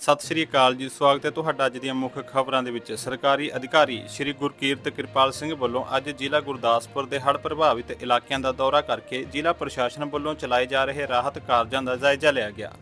ਸਤਿ ਸ਼੍ਰੀ ਅਕਾਲ ਜੀ, ਸਵਾਗਤ ਹੈ ਤੁਹਾਡਾ ਅੱਜ ਦੀਆਂ ਮੁੱਖ ਖਬਰਾਂ ਦੇ ਵਿੱਚ। ਸਰਕਾਰੀ ਅਧਿਕਾਰੀ ਸ਼੍ਰੀ ਗੁਰਕੀਰਤ ਕਿਰਪਾਲ ਸਿੰਘ ਵੱਲੋਂ ਅੱਜ ਜ਼ਿਲ੍ਹਾ ਗੁਰਦਾਸਪੁਰ ਦੇ ਹੜ੍ਹ ਪ੍ਰਭਾਵਿਤ ਇਲਾਕਿਆਂ ਦਾ ਦੌਰਾ ਕਰਕੇ ਜ਼ਿਲ੍ਹਾ ਪ੍ਰਸ਼ਾਸਨ ਵੱਲੋਂ ਚਲਾਏ ਜਾ ਰਹੇ ਰਾਹਤ ਕਾਰਜਾਂ ਦਾ ਜਾਇਜ਼ਾ ਲਿਆ ਗਿਆ।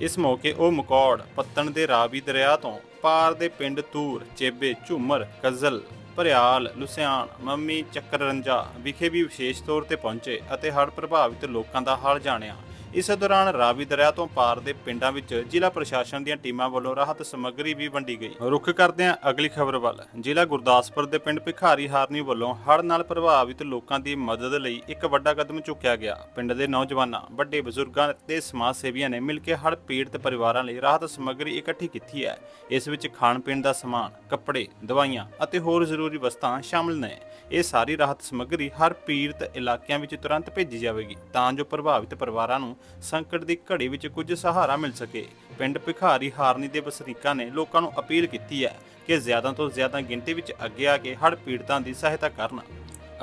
ਇਸ ਮੌਕੇ ਉਹ ਮਕੌੜ, ਪੱਤਣ ਦੇ ਰਾਵੀ ਦਰਿਆ ਤੋਂ ਪਾਰ ਦੇ ਪਿੰਡ ਤੂਰ, ਚੇਬੇ, ਝੂਮਰ, ਕਜ਼ਲ, ਭਰਿਆਲ, ਲੁਸਿਆਣ, ਮੰਮੀ ਚੱਕਰਰੰਜਾ ਵਿਖੇ ਵੀ ਵਿਸ਼ੇਸ਼ ਤੌਰ ਤੇ ਪਹੁੰਚੇ ਅਤੇ ਹੜ੍ਹ ਪ੍ਰਭਾਵਿਤ ਲੋਕਾਂ ਦਾ ਹਾਲ ਜਾਣਿਆ। ਇਸ ਦੌਰਾਨ ਰਾਵੀ ਦਰਿਆ ਤੋਂ ਪਾਰ ਦੇ ਪਿੰਡਾਂ ਵਿੱਚ ਜ਼ਿਲ੍ਹਾ ਪ੍ਰਸ਼ਾਸਨ ਦੀਆਂ ਟੀਮਾਂ ਵੱਲੋਂ ਰਾਹਤ ਸਮੱਗਰੀ ਵੀ ਵੰਡੀ ਗਈ। ਰੁੱਖ ਕਰਦੇ ਹਾਂ ਅਗਲੀ ਖਬਰ ਵੱਲ, ਜ਼ਿਲ੍ਹਾ ਗੁਰਦਾਸਪੁਰ ਦੇ ਪਿੰਡ ਭਿਖਾਰੀ ਹਾਰਨੀ ਵੱਲੋਂ ਹੜ੍ਹ ਨਾਲ ਪ੍ਰਭਾਵਿਤ ਲੋਕਾਂ ਦੀ ਮਦਦ ਲਈ ਇੱਕ ਵੱਡਾ ਕਦਮ ਚੁੱਕਿਆ ਗਿਆ। ਪਿੰਡ ਦੇ ਨੌਜਵਾਨਾਂ, ਵੱਡੇ ਬਜ਼ੁਰਗਾਂ ਤੇ ਸਮਾਜ ਸੇਵੀਆਂ ਨੇ ਮਿਲ ਕੇ ਹੜ੍ਹ ਪੀੜਤ ਪਰਿਵਾਰਾਂ ਲਈ ਰਾਹਤ ਸਮੱਗਰੀ ਇਕੱਠੀ ਕੀਤੀ ਹੈ। ਇਸ ਵਿੱਚ ਖਾਣ ਪੀਣ ਦਾ ਸਮਾਨ, ਕੱਪੜੇ, ਦਵਾਈਆਂ ਅਤੇ ਹੋਰ ਜ਼ਰੂਰੀ ਵਸਤਾਂ ਸ਼ਾਮਲ ਨੇ। ਇਹ ਸਾਰੀ ਰਾਹਤ ਸਮੱਗਰੀ ਹਰ ਪੀੜਤ ਇਲਾਕਿਆਂ ਵਿੱਚ ਤੁਰੰਤ ਭੇਜੀ ਜਾਵੇਗੀ, ਤਾਂ ਜੋ ਪ੍ਰਭਾਵਿਤ ਪਰਿਵਾਰਾਂ ਨੂੰ ਸੰਕਟ ਦੀ ਘੜੀ ਵਿੱਚ ਕੁਝ ਸਹਾਰਾ ਮਿਲ ਸਕੇ। ਪਿੰਡ ਭਿਖਾਰੀ ਹਾਰਨੀ ਦੇ ਵਸਨੀਕਾਂ ਨੇ ਲੋਕਾਂ ਨੂੰ ਅਪੀਲ ਕੀਤੀ ਹੈ ਕਿ ਜ਼ਿਆਦਾ ਤੋਂ ਜ਼ਿਆਦਾ ਗਿਣਤੀ ਵਿੱਚ ਅੱਗੇ ਆ ਕੇ ਹੜ੍ਹ ਪੀੜਤਾਂ ਦੀ ਸਹਾਇਤਾ ਕਰਨ।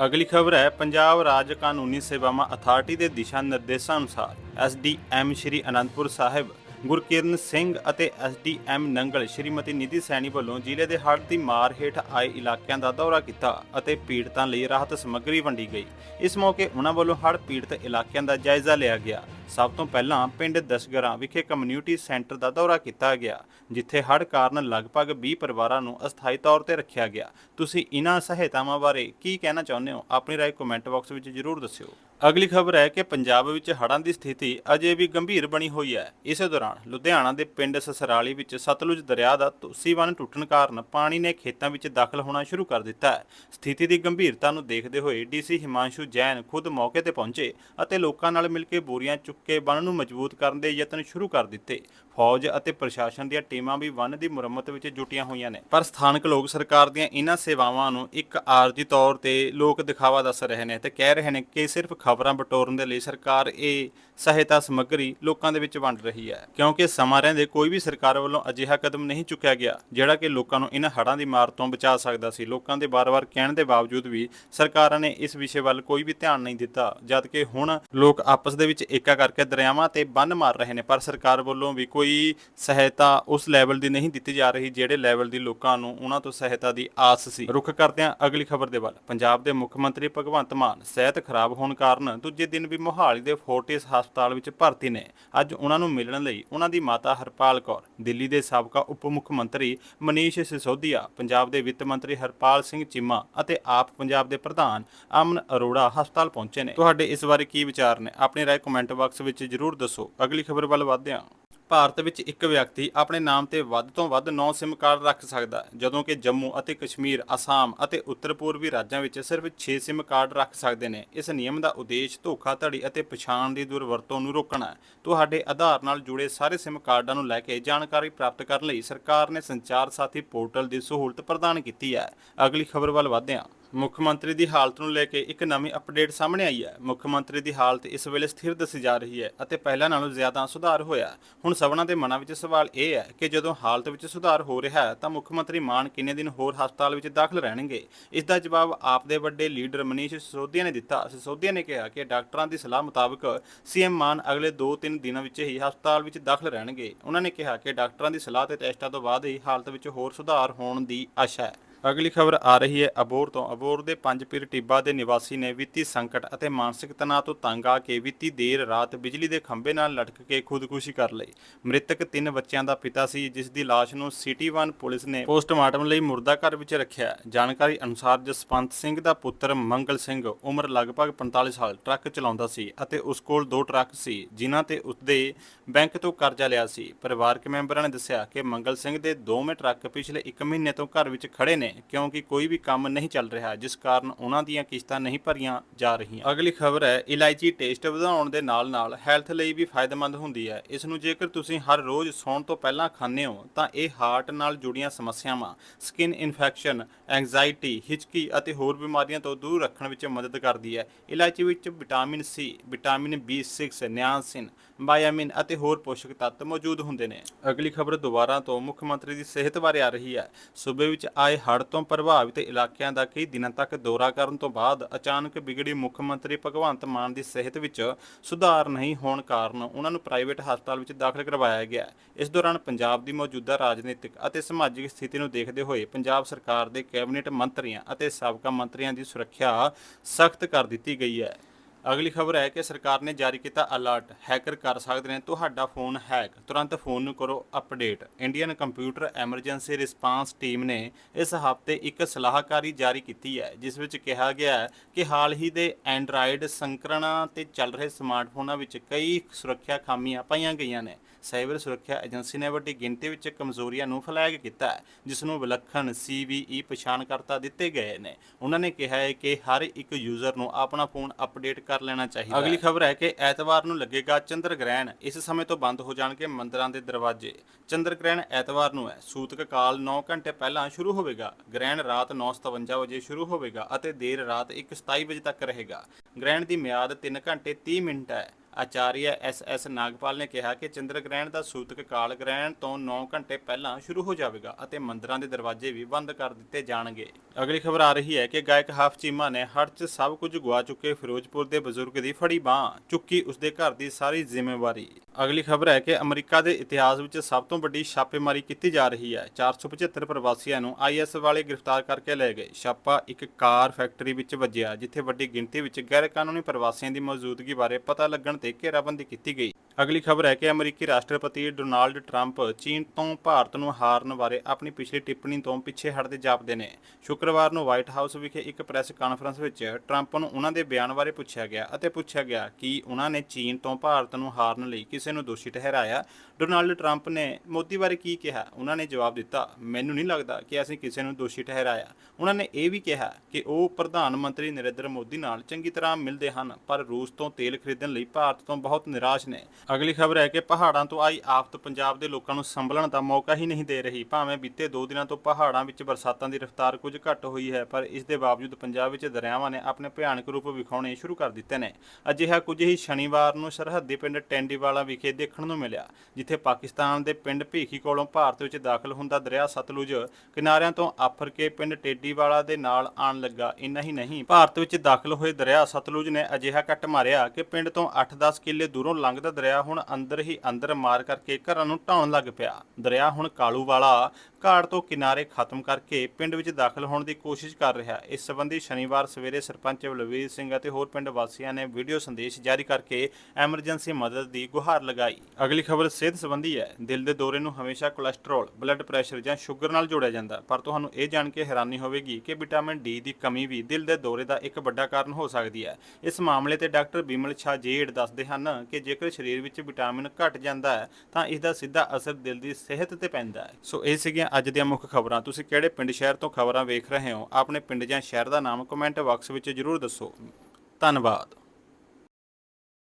ਅਗਲੀ ਖਬਰ ਹੈ, ਪੰਜਾਬ ਰਾਜ ਕਾਨੂੰਨੀ ਸੇਵਾਵਾਂ ਅਥਾਰਟੀ ਦੇ ਦਿਸ਼ਾ ਨਿਰਦੇਸ਼ਾਂ ਅਨੁਸਾਰ ਐਸਡੀਐਮ ਸ਼੍ਰੀ ਅਨੰਦਪੁਰ ਸਾਹਿਬ ਗੁਰਕਿਰਨ ਸਿੰਘ ਅਤੇ ਐਸਡੀਐਮ ਨੰਗਲ ਸ਼੍ਰੀਮਤੀ ਨਿਧੀ ਸੈਣੀ ਵੱਲੋਂ ਜ਼ਿਲ੍ਹੇ ਦੇ ਹੜ੍ਹ ਦੀ ਮਾਰ ਹੇਠ ਆਏ ਇਲਾਕਿਆਂ ਦਾ ਦੌਰਾ ਕੀਤਾ ਅਤੇ ਪੀੜਤਾਂ ਲਈ ਰਾਹਤ ਸਮੱਗਰੀ ਵੰਡੀ ਗਈ। ਇਸ ਮੌਕੇ ਉਹਨਾਂ ਵੱਲੋਂ ਹੜ੍ਹ ਪੀੜਤ ਇਲਾਕਿਆਂ ਦਾ ਜਾਇਜ਼ਾ ਲਿਆ ਗਿਆ। ਸਭ ਤੋਂ ਪਹਿਲਾਂ ਪਿੰਡ ਦਸਗਰਾਂ ਵਿਖੇ ਕਮਿਊਨਿਟੀ ਸੈਂਟਰ ਦਾ ਦੌਰਾ ਕੀਤਾ ਗਿਆ, ਜਿੱਥੇ ਹੜ੍ਹ ਕਾਰਨ ਲਗਭਗ 20 ਪਰਿਵਾਰਾਂ ਨੂੰ ਅਸਥਾਈ ਤੌਰ ਤੇ ਰੱਖਿਆ ਗਿਆ। ਤੁਸੀਂ ਇਹਨਾਂ ਸਹਾਇਤਾਵਾਂ ਬਾਰੇ ਕੀ ਕਹਿਣਾ ਚਾਹੁੰਦੇ ਹੋ? ਆਪਣੀ ਰਾਏ ਕਮੈਂਟ ਬਾਕਸ ਵਿੱਚ ਜਰੂਰ ਦੱਸਿਓ। ਅਗਲੀ ਖਬਰ ਹੈ ਕਿ ਪੰਜਾਬ ਵਿੱਚ ਹੜ੍ਹਾਂ ਦੀ ਸਥਿਤੀ ਅਜੇ ਵੀ ਗੰਭੀਰ ਬਣੀ ਹੋਈ ਹੈ। ਇਸੇ ਦੌਰਾਨ ਲੁਧਿਆਣਾ ਦੇ ਪਿੰਡ ਸਸਰਾਲੀ ਵਿੱਚ ਸਤਲੁਜ ਦਰਿਆ ਦਾ ਤੁਸੀਂ ਬੰਨ੍ਹ ਟੁੱਟਣ ਕਾਰਨ ਪਾਣੀ ਨੇ ਖੇਤਾਂ ਵਿੱਚ ਦਾਖਲ ਹੋਣਾ ਸ਼ੁਰੂ ਕਰ ਦਿੱਤਾ ਹੈ। ਸਥਿਤੀ ਦੀ ਗੰਭੀਰਤਾ ਨੂੰ ਦੇਖਦੇ ਹੋਏ ਡੀਸੀ ਹਿਮਾਂਸ਼ੂ ਜੈਨ ਖੁਦ ਮੌਕੇ ਤੇ ਪਹੁੰਚੇ ਅਤੇ ਲੋਕਾਂ ਨਾਲ ਮਿਲ ਕੇ ਬੋਰੀਆਂ ਚੁੱਕ ਕੇ ਬੰਨ੍ਹ ਨੂੰ ਮਜ਼ਬੂਤ ਕਰਨ ਦੇ ਯਤਨ ਸ਼ੁਰੂ ਕਰ ਦਿੱਤੇ। ਫੌਜ ਅਤੇ ਪ੍ਰਸ਼ਾਸਨ ਦੀਆਂ ਟੀਮਾਂ ਵੀ ਬੰਨ੍ਹ ਦੀ ਮੁਰੰਮਤ ਵਿੱਚ ਜੁਟੀਆਂ ਹੋਈਆਂ ਨੇ। ਪਰ ਸਥਾਨਕ ਲੋਕ ਸਰਕਾਰ ਦੀਆਂ ਇਹਨਾਂ ਸੇਵਾਵਾਂ ਨੂੰ ਇੱਕ ਆਰਜ਼ੀ ਤੌਰ ਤੇ ਲੋਕ ਦਿਖਾਵਾ ਦੱਸ ਰਹੇ ਨੇ ਤੇ ਕਹਿ ਰਹੇ ਨੇ ਕਿ ਸਿਰਫ ਖਬਰਾਂ ਬਟੋਰਨ ਦੇ ਲਈ ਸਰਕਾਰ ਇਹ ਸਹਾਇਤਾ ਸਮੱਗਰੀ ਲੋਕਾਂ ਦੇ ਵਿੱਚ ਵੰਡ ਰਹੀ ਹੈ। ਕਿਉਂਕਿ ਸਮਾਂ ਰਹਿੰਦੇ ਕੋਈ ਵੀ ਸਰਕਾਰ ਵੱਲੋਂ ਅਜਿਹਾ ਕਦਮ ਨਹੀਂ ਚੁੱਕਿਆ ਗਿਆ, ਜਿਹੜਾ ਕਿ ਲੋਕਾਂ ਨੂੰ ਇਹਨਾਂ ਹੜ੍ਹਾਂ ਦੀ ਮਾਰ ਤੋਂ ਬਚਾ ਸਕਦਾ ਸੀ। ਲੋਕਾਂ ਦੇ ਬਾਰ-ਬਾਰ ਕਹਿਣ ਦੇ ਬਾਵਜੂਦ ਵੀ ਸਰਕਾਰਾਂ ਨੇ ਇਸ ਵਿਸ਼ੇ ਵੱਲ ਕੋਈ ਵੀ ਧਿਆਨ ਨਹੀਂ ਦਿੱਤਾ, ਜਦ ਕਿ ਹੁਣ ਲੋਕ ਆਪਸ ਦੇ ਵਿੱਚ ਏਕਾ ਕਰਕੇ ਦਰਿਆਵਾਂ ਤੇ ਬੰਨ ਮਾਰ ਰਹੇ ਨੇ। ਪਰ ਸਰਕਾਰ ਵੱਲੋਂ ਵੀ ਕੋਈ ਸਹਾਇਤਾ ਉਸ ਲੈਵਲ ਦੀ ਨਹੀਂ ਦਿੱਤੀ ਜਾ ਰਹੀ, ਜਿਹੜੇ ਲੈਵਲ ਦੀ ਲੋਕਾਂ ਨੂੰ ਉਹਨਾਂ ਤੋਂ ਸਹਾਇਤਾ ਦੀ ਆਸ ਸੀ। ਰੁੱਖ ਕਰਦਿਆਂ ਅਗਲੀ ਖਬਰ ਦੇ ਵੱਲ। ਪੰਜਾਬ ਦੇ ਮੁੱਖ ਮੰਤਰੀ ਭਗਵੰਤ ਮਾਨ, ਸਿਹਤ ਖਰਾਬ ਹੋਣ ਕਾਰਨ ਦੂਜੇ ਦਿਨ ਵੀ ਮੋਹਾਲੀ ਦੇ ਫੋਰਟਿਸ ਹਸਪਤਾਲ ਵਿੱਚ ਭਰਤੀ ਨੇ। ਅੱਜ ਉਹਨਾਂ ਨੂੰ ਮਿਲਣ ਲਈ ਉਹਨਾਂ ਦੀ ਮਾਤਾ ਹਰਪਾਲ ਕੌਰ, ਦਿੱਲੀ ਦੇ ਸਾਬਕਾ ਉਪ ਮੁੱਖ ਮੰਤਰੀ ਮਨੀਸ਼ ਸਿਸੋਦੀਆ, ਪੰਜਾਬ ਦੇ ਵਿੱਤ ਮੰਤਰੀ ਹਰਪਾਲ ਸਿੰਘ ਚੀਮਾ ਅਤੇ ਆਪ ਪੰਜਾਬ ਦੇ ਪ੍ਰਧਾਨ ਅਮਨ ਅਰੋੜਾ ਹਸਪਤਾਲ ਪਹੁੰਚੇ ਨੇ। ਤੁਹਾਡੇ ਇਸ ਬਾਰੇ ਕੀ ਵਿਚਾਰ ਨੇ? ਆਪਣੀ ਰਾਏ ਕਮੈਂਟ ਬਾਕਸ ਵਿੱਚ ਜਰੂਰ ਦੱਸੋ। ਅਗਲੀ ਖਬਰ ਵੱਲ ਵਧਦੇ ਹਾਂ। ਭਾਰਤ ਵਿੱਚ ਇੱਕ ਵਿਅਕਤੀ ਆਪਣੇ ਨਾਮ ਤੇ ਵੱਧ ਤੋਂ ਵੱਧ 9 ਸਿਮ ਕਾਰਡ ਰੱਖ ਸਕਦਾ ਹੈ, ਜਦੋਂ ਕਿ ਜੰਮੂ ਅਤੇ ਕਸ਼ਮੀਰ, ਅਸਾਮ ਅਤੇ ਉੱਤਰ ਪੂਰਬੀ ਰਾਜਾਂ ਵਿੱਚ ਸਿਰਫ 6 ਸਿਮ ਕਾਰਡ ਰੱਖ ਸਕਦੇ ਨੇ। ਇਸ ਨਿਯਮ ਦਾ ਉਦੇਸ਼ ਧੋਖਾਧੜੀ ਅਤੇ ਪਛਾਣ ਦੀ ਦੁਰਵਰਤੋਂ ਨੂੰ ਰੋਕਣਾ ਹੈ। ਤੁਹਾਡੇ ਆਧਾਰ ਨਾਲ ਜੁੜੇ ਸਾਰੇ ਸਿਮ ਕਾਰਡਾਂ ਨੂੰ ਲੈ ਕੇ ਜਾਣਕਾਰੀ ਪ੍ਰਾਪਤ ਕਰਨ ਲਈ ਸਰਕਾਰ ਨੇ ਸੰਚਾਰ ਸਾਥੀ ਪੋਰਟਲ ਦੀ ਸਹੂਲਤ ਪ੍ਰਦਾਨ ਕੀਤੀ ਹੈ। ਅਗਲੀ ਖਬਰ ਵੱਲ ਵਧਦੇ ਹਾਂ। ਮੁੱਖ ਮੰਤਰੀ ਦੀ ਹਾਲਤ ਨੂੰ ਲੈ ਕੇ ਇੱਕ ਨਵੀਂ ਅਪਡੇਟ ਸਾਹਮਣੇ ਆਈ ਹੈ। ਮੁੱਖ ਮੰਤਰੀ ਦੀ ਹਾਲਤ ਇਸ ਵੇਲੇ ਸਥਿਰ ਦੱਸੀ ਜਾ ਰਹੀ ਹੈ ਅਤੇ ਪਹਿਲਾਂ ਨਾਲੋਂ ਜ਼ਿਆਦਾ ਸੁਧਾਰ ਹੋਇਆ। ਹੁਣ ਸਭਨਾਂ ਦੇ ਮਨਾਂ ਵਿੱਚ ਸਵਾਲ ਇਹ ਹੈ ਕਿ ਜਦੋਂ ਹਾਲਤ ਵਿੱਚ ਸੁਧਾਰ ਹੋ ਰਿਹਾ ਹੈ ਤਾਂ ਮੁੱਖ ਮੰਤਰੀ ਮਾਨ ਕਿੰਨੇ ਦਿਨ ਹੋਰ ਹਸਪਤਾਲ ਵਿੱਚ ਦਾਖਲ ਰਹਿਣਗੇ? ਇਸ ਦਾ ਜਵਾਬ ਆਪ ਦੇ ਵੱਡੇ ਲੀਡਰ ਮਨੀਸ਼ ਸਿਸੋਦੀਆ ਨੇ ਦਿੱਤਾ। ਸਿਸੋਦੀਆ ਨੇ ਕਿਹਾ ਕਿ ਡਾਕਟਰਾਂ ਦੀ ਸਲਾਹ ਮੁਤਾਬਕ ਸੀਐਮ ਮਾਨ ਅਗਲੇ 2-3 ਦਿਨਾਂ ਵਿੱਚ ਹੀ ਹਸਪਤਾਲ ਵਿੱਚ ਦਾਖਲ ਰਹਿਣਗੇ। ਉਹਨਾਂ ਨੇ ਕਿਹਾ ਕਿ ਡਾਕਟਰਾਂ ਦੀ ਸਲਾਹ ਤੇ ਟੈਸਟਾਂ ਤੋਂ ਬਾਅਦ ਹੀ ਹਾਲਤ ਵਿੱਚ ਹੋਰ ਸੁਧਾਰ ਹੋਣ ਦੀ ਆਸ਼ਾ ਹੈ। ਅਗਲੀ ਖਬਰ ਆ ਰਹੀ ਹੈ ਅਬੋਰ ਤੋਂ। ਅਬੋਰ ਦੇ ਪੰਜ ਪੀਰ ਟਿੱਬਾ ਦੇ ਨਿਵਾਸੀ ਨੇ ਵਿੱਤੀ ਸੰਕਟ ਅਤੇ ਮਾਨਸਿਕ ਤਣਾਅ ਤੋਂ ਤੰਗ ਆ ਕੇ ਵਿੱਤੀ ਦੇਰ ਰਾਤ ਬਿਜਲੀ ਦੇ ਖੰਭੇ ਨਾਲ ਲਟਕ ਕੇ ਖੁਦਕੁਸ਼ੀ ਕਰ ਲਈ। ਮ੍ਰਿਤਕ ਤਿੰਨ ਬੱਚਿਆਂ ਦਾ ਪਿਤਾ ਸੀ, ਜਿਸ ਦੀ ਲਾਸ਼ ਨੂੰ ਸਿਟੀ 1 ਪੁਲਿਸ ਨੇ ਪੋਸਟਮਾਰਟਮ ਲਈ ਮੁਰਦਾ ਘਰ ਵਿੱਚ ਰੱਖਿਆ ਜਾਣਕਾਰੀ ਅਨੁਸਾਰ ਜਸਪੰਤ ਸਿੰਘ ਦਾ ਪੁੱਤਰ ਮੰਗਲ ਸਿੰਘ ਉਮਰ ਲਗਭਗ 45 ਸਾਲ ਟਰੱਕ ਚਲਾਉਂਦਾ ਸੀ ਅਤੇ ਉਸ ਕੋਲ ਦੋ ਟਰੱਕ ਸੀ, ਜਿਨ੍ਹਾਂ ਤੇ ਉਸਦੇ ਬੈਂਕ ਤੋਂ ਕਰਜ਼ਾ ਲਿਆ ਸੀ। ਪਰਿਵਾਰਕ ਮੈਂਬਰਾਂ ਨੇ ਦੱਸਿਆ ਕਿ ਮੰਗਲ ਸਿੰਘ ਦੇ ਦੋਵੇਂ ਟਰੱਕ ਪਿਛਲੇ 1 ਮਹੀਨੇ ਤੋਂ ਘਰ ਵਿੱਚ ਖੜੇ ਨੇ। ਕਿਉਂਕਿ ਕੋਈ ਵੀ ਕੰਮ ਨਹੀਂ ਚੱਲ ਰਿਹਾ, ਜਿਸ ਕਾਰਨ ਉਹਨਾਂ ਦੀਆਂ ਕਿਸ਼ਤਾਂ ਨਹੀਂ ਭਰੀਆਂ ਜਾ ਰਹੀਆਂ। ਅਗਲੀ ਖਬਰ ਹੈ, ਇਲਾਇਚੀ ਟੇਸਟ ਵਧਾਉਣ ਦੇ ਨਾਲ-ਨਾਲ ਹੈਲਥ ਲਈ ਵੀ ਫਾਇਦੇਮੰਦ ਹੁੰਦੀ ਹੈ। ਇਸ ਨੂੰ ਜੇਕਰ ਤੁਸੀਂ ਹਰ ਰੋਜ਼ ਸੌਣ ਤੋਂ ਪਹਿਲਾਂ ਖਾਂਦੇ ਹੋ, ਤਾਂ ਇਹ ਹਾਰਟ ਨਾਲ ਜੁੜੀਆਂ ਸਮੱਸਿਆਵਾਂ, ਸਕਿਨ ਇਨਫੈਕਸ਼ਨ ਐਂਜ਼ਾਈਟੀ ਹਿਚਕੀ ਅਤੇ ਹੋਰ ਬਿਮਾਰੀਆਂ ਤੋਂ ਦੂਰ ਰੱਖਣ ਵਿੱਚ ਮਦਦ ਕਰਦੀ ਹੈ। ਇਲਾਇਚੀ ਵਿੱਚ ਵਿਟਾਮਿਨ ਸੀ, ਵਿਟਾਮਿਨ B6 ਨਿਆਨਸਿਨ ਬਾਇਆਮਿਨ ਅਤੇ ਹੋਰ ਪੋਸ਼ਕ ਤੱਤ ਮੌਜੂਦ ਹੁੰਦੇ ਨੇ। ਅਗਲੀ ਖਬਰ ਦੁਬਾਰਾ ਤੋਂ ਮੁੱਖ ਮੰਤਰੀ ਦੀ ਸਿਹਤ ਬਾਰੇ ਆ ਰਹੀ ਹੈ। ਸੂਬੇ ਵਿੱਚ ਆਏ ਹੜ੍ਹ ਹੜ੍ਹ ਤੋਂ ਪ੍ਰਭਾਵਿਤ ਇਲਾਕਿਆਂ ਦਾ ਕਈ ਦਿਨਾਂ ਤੱਕ ਦੌਰਾ ਕਰਨ ਤੋਂ ਬਾਅਦ ਅਚਾਨਕ ਵਿਗੜੀ ਮੁੱਖ ਮੰਤਰੀ ਭਗਵੰਤ ਮਾਨ ਦੀ ਸਿਹਤ ਵਿੱਚ ਸੁਧਾਰ ਨਹੀਂ ਹੋਣ ਕਾਰਨ ਉਹਨਾਂ ਨੂੰ ਪ੍ਰਾਈਵੇਟ ਹਸਪਤਾਲ ਵਿੱਚ ਦਾਖਲ ਕਰਵਾਇਆ ਗਿਆ ਇਸ ਦੌਰਾਨ ਪੰਜਾਬ ਦੀ ਮੌਜੂਦਾ ਰਾਜਨੀਤਿਕ ਅਤੇ ਸਮਾਜਿਕ ਸਥਿਤੀ ਨੂੰ ਦੇਖਦੇ ਹੋਏ ਪੰਜਾਬ ਸਰਕਾਰ ਦੇ ਕੈਬਨਿਟ ਮੰਤਰੀਆਂ ਅਤੇ ਸਾਬਕਾ ਮੰਤਰੀਆਂ ਦੀ ਸੁਰੱਖਿਆ ਸਖਤ ਕਰ ਦਿੱਤੀ ਗਈ ਹੈ। ਅਗਲੀ ਖਬਰ ਹੈ ਕਿ ਸਰਕਾਰ ਨੇ ਜਾਰੀ ਕੀਤਾ ਅਲਰਟ ਹੈਕਰ ਕਰ ਸਕਦੇ ਨੇ, ਤੁਹਾਡਾ ਫੋਨ ਹੈਕ ਤੁਰੰਤ ਫੋਨ ਨੂੰ ਕਰੋ update Indian computer emergency response team ਨੇ ਇਸ ਹਫ਼ਤੇ ਇੱਕ ਸਲਾਹਕਾਰੀ ਜਾਰੀ ਕੀਤੀ ਹੈ, ਜਿਸ ਵਿੱਚ ਕਿਹਾ ਗਿਆ ਹੈ ਕਿ ਹਾਲ ਹੀ ਦੇ ਐਂਡਰਾਇਡ ਸੰਸਕਰਣਾਂ ਤੇ ਚੱਲ ਰਹੇ ਸਮਾਰਟਫੋਨਾਂ ਵਿੱਚ ਕਈ ਸੁਰੱਖਿਆ ਖਾਮੀਆਂ ਪਾਈਆਂ ਗਈਆਂ ਨੇ। ਸਾਈਬਰ ਸੁਰੱਖਿਆ ਏਜੰਸੀ ਨੇ ਵੱਡੀ ਗਿਣਤੀ ਵਿੱਚ ਕਮਜ਼ੋਰੀਆਂ ਨੂੰ ਫਲੈਗ ਕੀਤਾ ਹੈ, ਜਿਸ ਨੂੰ ਵਿਲੱਖਣ CVE ਪਛਾਣਕਰਤਾ ਦਿੱਤੇ ਗਏ ਨੇ। ਉਹਨਾਂ ਨੇ ਕਿਹਾ ਹੈ ਕਿ ਹਰ ਇੱਕ ਯੂਜ਼ਰ ਨੂੰ ਆਪਣਾ ਫੋਨ ਅਪਡੇਟ ਕਰ ਲੈਣਾ ਚਾਹੀਦਾ ਅਗਲੀ ਖਬਰ ਹੈ ਕਿ ਐਤਵਾਰ ਨੂੰ ਲੱਗੇਗਾ ਚੰਦਰ ਗ੍ਰਹਿਣ ਇਸ ਸਮੇਂ ਤੋਂ ਬੰਦ ਹੋ ਜਾਣਗੇ ਮੰਦਰਾਂ ਦੇ ਦਰਵਾਜ਼ੇ। ਚੰਦਰ ਗ੍ਰਹਿਣ ਐਤਵਾਰ ਨੂੰ ਹੈ। ਸੂਤਕ ਕਾਲ 9 ਘੰਟੇ ਪਹਿਲਾਂ ਸ਼ੁਰੂ ਹੋਵੇਗਾ। ਗ੍ਰਹਿਣ ਰਾਤ 9:57 ਵਜੇ ਸ਼ੁਰੂ ਹੋਵੇਗਾ ਅਤੇ ਦੇਰ ਰਾਤ 1:27 ਵਜੇ ਤੱਕ ਰਹੇਗਾ। ਗ੍ਰਹਿਣ ਦੀ ਮਿਆਦ 3 ਘੰਟੇ 30 ਮਿੰਟ ਹੈ। ਆਚਾਰੀਆ ਐਸ ਐਸ ਨਾਗਪਾਲ ਨੇ ਕਿਹਾ ਕਿ ਚੰਦਰ ਗ੍ਰਹਿਣ ਦਾ ਸੂਤਕ ਕਾਲ ਗ੍ਰਹਿਣ ਤੋਂ 9 ਘੰਟੇ ਪਹਿਲਾਂ ਸ਼ੁਰੂ ਹੋ ਜਾਵੇਗਾ ਅਤੇ ਮੰਦਰਾਂ ਦੇ ਦਰਵਾਜ਼ੇ ਵੀ ਬੰਦ ਕਰ ਦਿੱਤੇ ਜਾਣਗੇ। ਅਗਲੀ ਖਬਰ ਆ ਰਹੀ ਹੈ ਕਿ ਗਾਇਕ ਹਾਫ ਚੀਮਾ ਨੇ ਹੜ੍ਹ 'ਚ ਸਭ ਕੁਝ ਗਵਾ ਚੁੱਕੇ ਫਿਰੋਜ਼ਪੁਰ ਦੇ ਬਜ਼ੁਰਗ ਦੀ ਫੜੀ ਬਾਹ, ਚੁੱਕੀ ਉਸਦੇ ਘਰ ਦੀ ਸਾਰੀ ਜ਼ਿੰਮੇਵਾਰੀ। ਅਗਲੀ ਖਬਰ ਹੈ ਕਿ ਅਮਰੀਕਾ ਦੇ ਇਤਿਹਾਸ ਵਿੱਚ ਸਭ ਤੋਂ ਵੱਡੀ ਛਾਪੇਮਾਰੀ ਕੀਤੀ ਜਾ ਰਹੀ ਹੈ। 475 ਪ੍ਰਵਾਸੀਆਂ ਨੂੰ ਆਈਐਸ ਵਾਲੇ ਗ੍ਰਿਫਤਾਰ ਕਰਕੇ ਲੈ ਗਏ। ਛਾਪਾ ਇੱਕ ਕਾਰ ਫੈਕਟਰੀ ਵਿੱਚ ਵੱਜਿਆ, ਜਿੱਥੇ ਵੱਡੀ ਗਿਣਤੀ ਵਿੱਚ ਗੈਰ ਕਾਨੂੰਨੀ ਪ੍ਰਵਾਸੀਆਂ ਦੀ ਮੌਜੂਦਗੀ ਬਾਰੇ ਪਤਾ ਲੱਗਣ ਤੇ ਘੇਰਾਬੰਦੀ ਕੀਤੀ ਗਈ। ਅਗਲੀ ਖਬਰ ਹੈ ਕਿ ਅਮਰੀਕੀ ਰਾਸ਼ਟਰਪਤੀ ਡੋਨਾਲਡ ਟਰੰਪ ਚੀਨ ਤੋਂ ਭਾਰਤ ਨੂੰ ਹਾਰਨ ਬਾਰੇ ਆਪਣੀ ਪਿਛਲੀ ਟਿੱਪਣੀ ਤੋਂ ਪਿੱਛੇ ਹਟਦੇ ਜਾਪਦੇ ਨੇ। ਸ਼ੁੱਕਰਵਾਰ ਨੂੰ ਵਾਈਟ ਹਾਊਸ ਵਿਖੇ ਇੱਕ ਪ੍ਰੈਸ ਕਾਨਫਰੰਸ ਵਿੱਚ ਟਰੰਪ ਨੂੰ ਉਹਨਾਂ ਦੇ ਬਿਆਨ ਬਾਰੇ ਪੁੱਛਿਆ ਗਿਆ ਅਤੇ ਪੁੱਛਿਆ ਗਿਆ ਕਿ ਉਹਨਾਂ ਨੇ ਚੀਨ ਤੋਂ ਭਾਰਤ ਨੂੰ ਹਾਰਨ ਲਈ ਕਿਸੇ ਨੂੰ ਦੋਸ਼ੀ ਠਹਿਰਾਇਆ। ਡੋਨਾਲਡ ਟਰੰਪ ਨੇ ਮੋਦੀ ਬਾਰੇ ਕੀ ਕਿਹਾ? ਉਹਨਾਂ ਨੇ ਜਵਾਬ ਦਿੱਤਾ, ਮੈਨੂੰ ਨਹੀਂ ਲੱਗਦਾ ਕਿ ਅਸੀਂ ਕਿਸੇ ਨੂੰ ਦੋਸ਼ੀ ਠਹਿਰਾਇਆ। ਉਹਨਾਂ ਨੇ ਇਹ ਵੀ ਕਿਹਾ ਕਿ ਉਹ ਪ੍ਰਧਾਨ ਮੰਤਰੀ ਨਰਿੰਦਰ ਮੋਦੀ ਨਾਲ ਚੰਗੀ ਤਰ੍ਹਾਂ ਮਿਲਦੇ ਹਨ, ਪਰ ਰੂਸ ਤੋਂ ਤੇਲ ਖਰੀਦਣ ਲਈ ਭਾਰਤ ਤੋਂ ਬਹੁਤ ਨਿਰਾਸ਼ ਨੇ। ਅਗਲੀ ਖਬਰ ਹੈ ਕਿ ਪਹਾੜਾਂ ਤੋਂ ਆਈ ਆਫਤ ਪੰਜਾਬ ਦੇ ਲੋਕਾਂ ਨੂੰ ਸੰਭਲਣ ਦਾ ਮੌਕਾ ਹੀ ਨਹੀਂ ਦੇ ਰਹੀ। ਭਾਵੇਂ ਬੀਤੇ 2 ਦਿਨਾਂ ਤੋਂ ਪਹਾੜਾਂ ਵਿੱਚ ਬਰਸਾਤਾਂ ਦੀ ਰਫ਼ਤਾਰ ਕੁਝ ਘੱਟ ਹੋਈ ਹੈ, ਪਰ ਇਸ ਦੇ ਬਾਵਜੂਦ ਪੰਜਾਬ ਵਿੱਚ ਦਰਿਆਵਾਂ ਨੇ ਆਪਣੇ ਭਿਆਨਕ ਰੂਪ ਵਿਖਾਉਣੇ ਸ਼ੁਰੂ ਕਰ ਦਿੱਤੇ ਨੇ। ਅਜਿਹਾ ਕੁਝ ਹੀ ਸ਼ਨੀਵਾਰ ਨੂੰ ਸਰਹੱਦੀ ਪਿੰਡ ਟੈਂਡੀਵਾਲਾ ਵਿਖੇ ਦੇਖਣ ਨੂੰ ਮਿਲਿਆ, ਜਿੱਥੇ ਪਾਕਿਸਤਾਨ ਦੇ ਪਿੰਡ ਭੀਖੀ ਕੋਲੋਂ ਭਾਰਤ ਵਿੱਚ ਦਾਖਲ ਹੁੰਦਾ ਦਰਿਆ ਸਤਲੁਜ ਕਿਨਾਰਿਆਂ ਤੋਂ ਆਫਰ ਕੇ ਪਿੰਡ ਟੇਡੀਵਾਲਾ ਦੇ ਨਾਲ ਆਣ ਲੱਗਾ। ਇੰਨਾ ਹੀ ਨਹੀਂ, ਭਾਰਤ ਵਿੱਚ ਦਾਖਲ ਹੋਏ ਦਰਿਆ ਸਤਲੁਜ ਨੇ ਅਜਿਹਾ ਕੱਟ ਮਾਰਿਆ ਕਿ ਪਿੰਡ ਤੋਂ 8-10 ਕਿੱਲੇ ਦੂਰੋਂ ਲੰਘਦਾ ਦਰਿਆ ਹੁਣ ਅੰਦਰ ਹੀ ਅੰਦਰ ਮਾਰ ਕਰਕੇ ਘਰਾਂ ਨੂੰ ਢਾਉਣ ਲੱਗ ਪਿਆ। ਦਰਿਆ ਹੁਣ ਕਾਲੂ ਵਾਲਾ ਘਾਟ ਤੋਂ ਕਿਨਾਰੇ ਖਤਮ ਕਰਕੇ ਪਿੰਡ ਵਿੱਚ ਦਾਖਲ ਹੋਣ ਦੀ ਕੋਸ਼ਿਸ਼ ਕਰ ਰਿਹਾ। ਇਸ ਸੰਬੰਧੀ ਸ਼ਨੀਵਾਰ ਸਵੇਰੇ ਸਰਪੰਚ ਬਲਵੀਰ ਸਿੰਘ ਅਤੇ ਹੋਰ ਪਿੰਡ ਵਾਸੀਆਂ ਨੇ ਵੀਡੀਓ ਸੰਦੇਸ਼ ਜਾਰੀ ਕਰਕੇ ਐਮਰਜੈਂਸੀ ਮਦਦ ਦੀ ਗੁਹਾਰ ਲਗਾਈ। ਅਗਲੀ ਖਬਰ ਸਿਹਤ ਸੰਬੰਧੀ ਹੈ। ਦਿਲ ਦੇ ਦੌਰੇ ਨੂੰ ਹਮੇਸ਼ਾ ਕੋਲੇਸਟ੍ਰੋਲ, ਬਲੱਡ ਪ੍ਰੈਸ਼ਰ ਜਾਂ ਸ਼ੂਗਰ ਨਾਲ ਜੋੜਿਆ ਜਾਂਦਾ, ਪਰ ਤੁਹਾਨੂੰ ਇਹ ਜਾਣ ਕੇ ਹੈਰਾਨੀ ਹੋਵੇਗੀ ਕਿ ਵਿਟਾਮਿਨ ਡੀ ਦੀ ਕਮੀ ਵੀ ਦਿਲ ਦੇ ਦੌਰੇ ਦਾ ਇੱਕ ਵੱਡਾ ਕਾਰਨ ਹੋ ਸਕਦੀ ਹੈ। ਇਸ ਮਾਮਲੇ ਤੇ ਡਾਕਟਰ ਬਿਮਲ ਸ਼ਾਹ ਜੇੜ ਦੱਸਦੇ ਹਨ ਕਿ ਜੇਕਰ ਸਰੀਰ ਵਿੱਚ ਵਿਟਾਮਿਨ ਘਟ ਜਾਂਦਾ ਹੈ, ਤਾਂ ਇਸ ਦਾ ਸਿੱਧਾ ਅਸਰ ਦਿਲ ਦੀ ਸਿਹਤ ਤੇ ਪੈਂਦਾ ਹੈ। ਸੋ ਇਹ ਸੀਗੀਆਂ ਅੱਜ ਦੀਆਂ ਮੁੱਖ ਖਬਰਾਂ। ਤੁਸੀਂ ਕਿਹੜੇ ਪਿੰਡ ਸ਼ਹਿਰ ਤੋਂ ਖਬਰਾਂ ਵੇਖ ਰਹੇ ਹੋ? ਆਪਣੇ ਪਿੰਡ ਜਾਂ ਸ਼ਹਿਰ ਦਾ ਨਾਮ ਕਮੈਂਟ ਬਾਕਸ ਵਿੱਚ ਜਰੂਰ ਦੱਸੋ। ਧੰਨਵਾਦ।